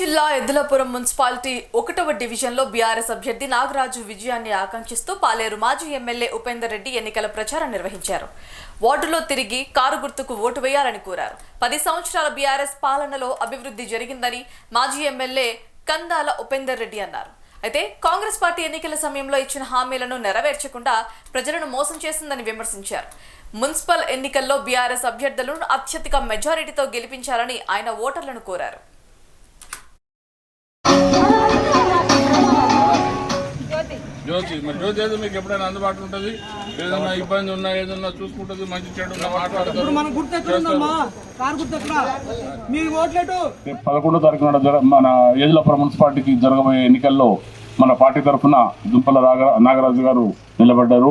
జిల్లా ఎద్దులపురం మున్సిపాలిటీ ఒకటవ డివిజన్లో బీఆర్ఎస్ అభ్యర్థి నాగరాజు విజయాన్ని ఆకాంక్షిస్తూ పాలేరు మాజీ ఎమ్మెల్యే ఉపేందర్ రెడ్డి ఎన్నికల ప్రచారం నిర్వహించారు. వార్డులో తిరిగి కారు గుర్తుకు ఓటు వేయాలని కోరారు. పది సంవత్సరాల బీఆర్ఎస్ పాలనలో అభివృద్ధి జరిగిందని మాజీ ఎమ్మెల్యే కందాల ఉపేందర్ రెడ్డి అన్నారు. అయితే కాంగ్రెస్ పార్టీ ఎన్నికల సమయంలో ఇచ్చిన హామీలను నెరవేర్చకుండా ప్రజలను మోసం చేసిందని విమర్శించారు. మున్సిపల్ ఎన్నికల్లో బీఆర్ఎస్ అభ్యర్థులను అత్యధిక మెజారిటీతో గెలిపించాలని ఆయన ఓటర్లను కోరారు. జ్యోతి మరి జ్యోతి ఏదో మీకు ఎప్పుడైనా అందుబాటులో ఉంటుంది? ఏదైనా ఇబ్బంది ఉన్నా ఏదన్నా చూసుకుంటుంది మంచి చెడు పదకొండో తారీఖు నాడు మన ఏదులపురం మున్సిపాలిటీకి జరగబోయే ఎన్నికల్లో మన పార్టీ తరఫున దుంపల నాగరాజు గారు నిలబడ్డారు.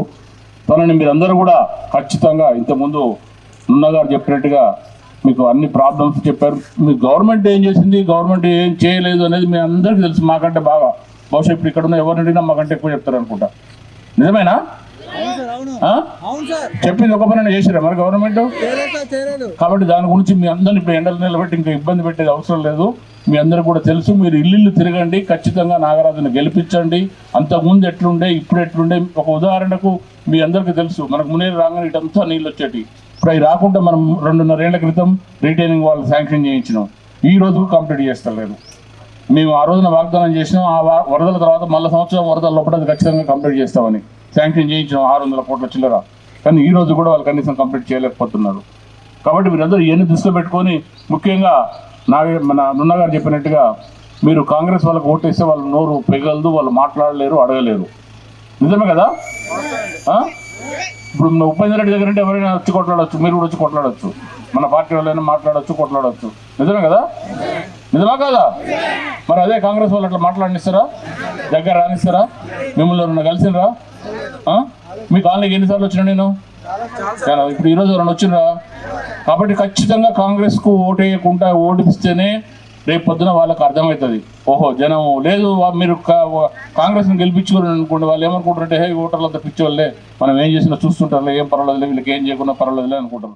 తనని మీరందరూ కూడా ఖచ్చితంగా ఇంతకుముందు గారు చెప్పినట్టుగా మీకు అన్ని ప్రాబ్లమ్స్ చెప్పారు. మీ గవర్నమెంట్ ఏం చేసింది? గవర్నమెంట్ ఏం చేయలేదు అనేది మీ అందరికీ తెలుసు. మాకంటే బాగా బహుశా ఇప్పుడు ఇక్కడ ఉన్న ఎవరిని అడిగినా మాకంటే ఎక్కువ చెప్తారు అనుకుంటా. నిజమేనా? చెప్పింది ఒక పని చేసిరా మరి గవర్నమెంట్? కాబట్టి దాని గురించి మీ అందరిని ఇప్పుడు ఎండలు నిలబెట్టి ఇంకా ఇబ్బంది పెట్టేది అవసరం లేదు. మీ అందరికి కూడా తెలుసు మీరు ఇల్లు తిరగండి ఖచ్చితంగా నాగరాజును గెలిపించండి. అంతకుముందు ఎట్లుండే ఇప్పుడు ఎట్లుండే? ఒక ఉదాహరణకు మీ అందరికీ తెలుసు మనకు మునేరు రాగానే ఇటంతా నీళ్ళు వచ్చేటి ఇప్పుడు అవి రాకుండా మనం రెండున్నరేళ్ళ క్రితం రీటైనింగ్ వాళ్ళు శాంక్షన్ చేయించినాం. ఈ రోజు కంప్లీట్ చేస్తలేరు మేము ఆ రోజున వాగ్దానం చేసినాం. ఆ వా- వరదల తర్వాత మళ్ళీ సంవత్సరం వరదల లోపల అది ఖచ్చితంగా కంప్లీట్ చేస్తామని. శాంక్షన్ చేయించిన ఆరు వందల కోట్ల చిల్లర. కానీ ఈ రోజు కూడా వాళ్ళు కనీసం కంప్లీట్ చేయలేకపోతున్నారు. కాబట్టి మీరందరూ ఇవన్నీ దృష్టిలో పెట్టుకొని ముఖ్యంగా నా మన నున్నగారు చెప్పినట్టుగా మీరు కాంగ్రెస్ వాళ్ళకి ఓటేస్తే వాళ్ళు నోరు పెగలదు వాళ్ళు మాట్లాడలేరు అడగలేరు. నిజమే కదా? ఇప్పుడు మన ఉపేంద్ర రెడ్డి దగ్గర అంటే ఎవరైనా వచ్చి కొట్లాడచ్చు మీరు కూడా వచ్చి కొట్లాడచ్చు. మన పార్టీ వాళ్ళైనా మాట్లాడచ్చు కొట్లాడచ్చు. నిజమే కదా? నిజమా కాదా? మరి అదే కాంగ్రెస్ వాళ్ళు అట్లా మాట్లాడిస్తారా దగ్గర రానిస్తారా? మిమ్మల్ని ఎవరన్నా కలిసినరా? మీ కాలనీకి ఎన్నిసార్లు వచ్చినా నేను? చాలా. ఇప్పుడు ఈరోజు ఎవరైనా వచ్చినరా కాబట్టి ఖచ్చితంగా కాంగ్రెస్కు ఓటేయకుండా ఓడిపిస్తేనే రేపు పొద్దున వాళ్ళకి అర్థమవుతుంది. ఓహో జనం లేదు మీరు కాంగ్రెస్ని గెలిపించుకోరు అనుకోండి వాళ్ళు ఏమనుకుంటారంటే హే ఓటర్లంతా పిచ్చి వాళ్ళే మనం ఏం చేసినా చూస్తుంటారులే ఏం పర్వాలేదు వీళ్ళకి ఏం చేయకుండా పర్వాలేదులే అనుకుంటారు.